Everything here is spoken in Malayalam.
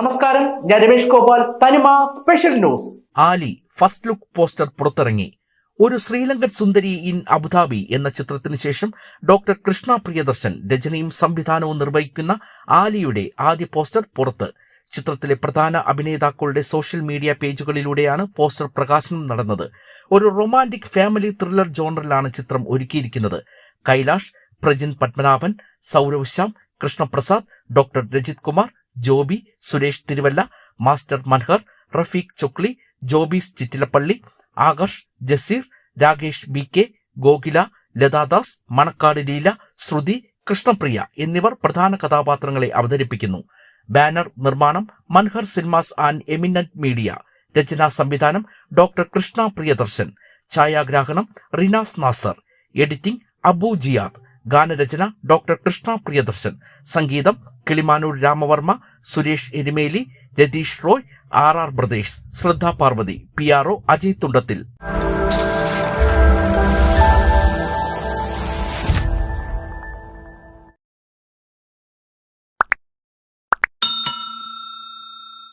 നമസ്കാരം ഞാൻ Ramesh Gopal Thanima special news. Aali first look poster പുറത്തിറങ്ങി. ഒരു ശ്രീലങ്കൻ സുന്ദരി ഇൻ അബുദാബി എന്ന ചിത്രത്തിന് ശേഷം ഡോക്ടർ കൃഷ്ണ പ്രിയദർശൻ രചനയും സംവിധാനവും നിർവഹിക്കുന്ന ആലിയുടെ ആദ്യ പോസ്റ്റർ പുറത്ത്. ചിത്രത്തിലെ പ്രധാന അഭിനേതാക്കളുടെ സോഷ്യൽ മീഡിയ പേജുകളിലൂടെയാണ് പോസ്റ്റർ പ്രകാശനം നടന്നത്. ഒരു റൊമാന്റിക് ഫാമിലി ത്രില്ലർ ജോണറിലാണ് ചിത്രം ഒരുക്കിയിരിക്കുന്നത്. Kailash Prajin Padmanabhan Saurav Shyam Krishnaprasad doctor Rajith Kumar Joby Suresh Thiruvalla master Manhar Rafeeq Chokli Jobees Chittilappally Akarsh Jaseer Rakesh B K Gokila Lathadas Manakkad Leela Shruthi Krishnapriya എന്നിവർ പ്രധാന കഥാപാത്രങ്ങളെ അവതരിപ്പിക്കുന്നു. ബാനർ നിർമ്മാണം Manhar cinemas and eminent media. രചനാ സംവിധാനം ഡോക്ടർ കൃഷ്ണ പ്രിയദർശൻ. ഛായാഗ്രാഹണം റിനാസ് നാസർ. എഡിറ്റിംഗ് അബു ജിയാദ്. ഗാനരചന ഡോക്ടർ കൃഷ്ണ പ്രിയദർശൻ. സംഗീതം Kilimanoor Ramavarma Suresh Erumeli Ratheesh Roy R R ബ്രദേശ് Shraddha Parvathy P R O Ajay Thundathil.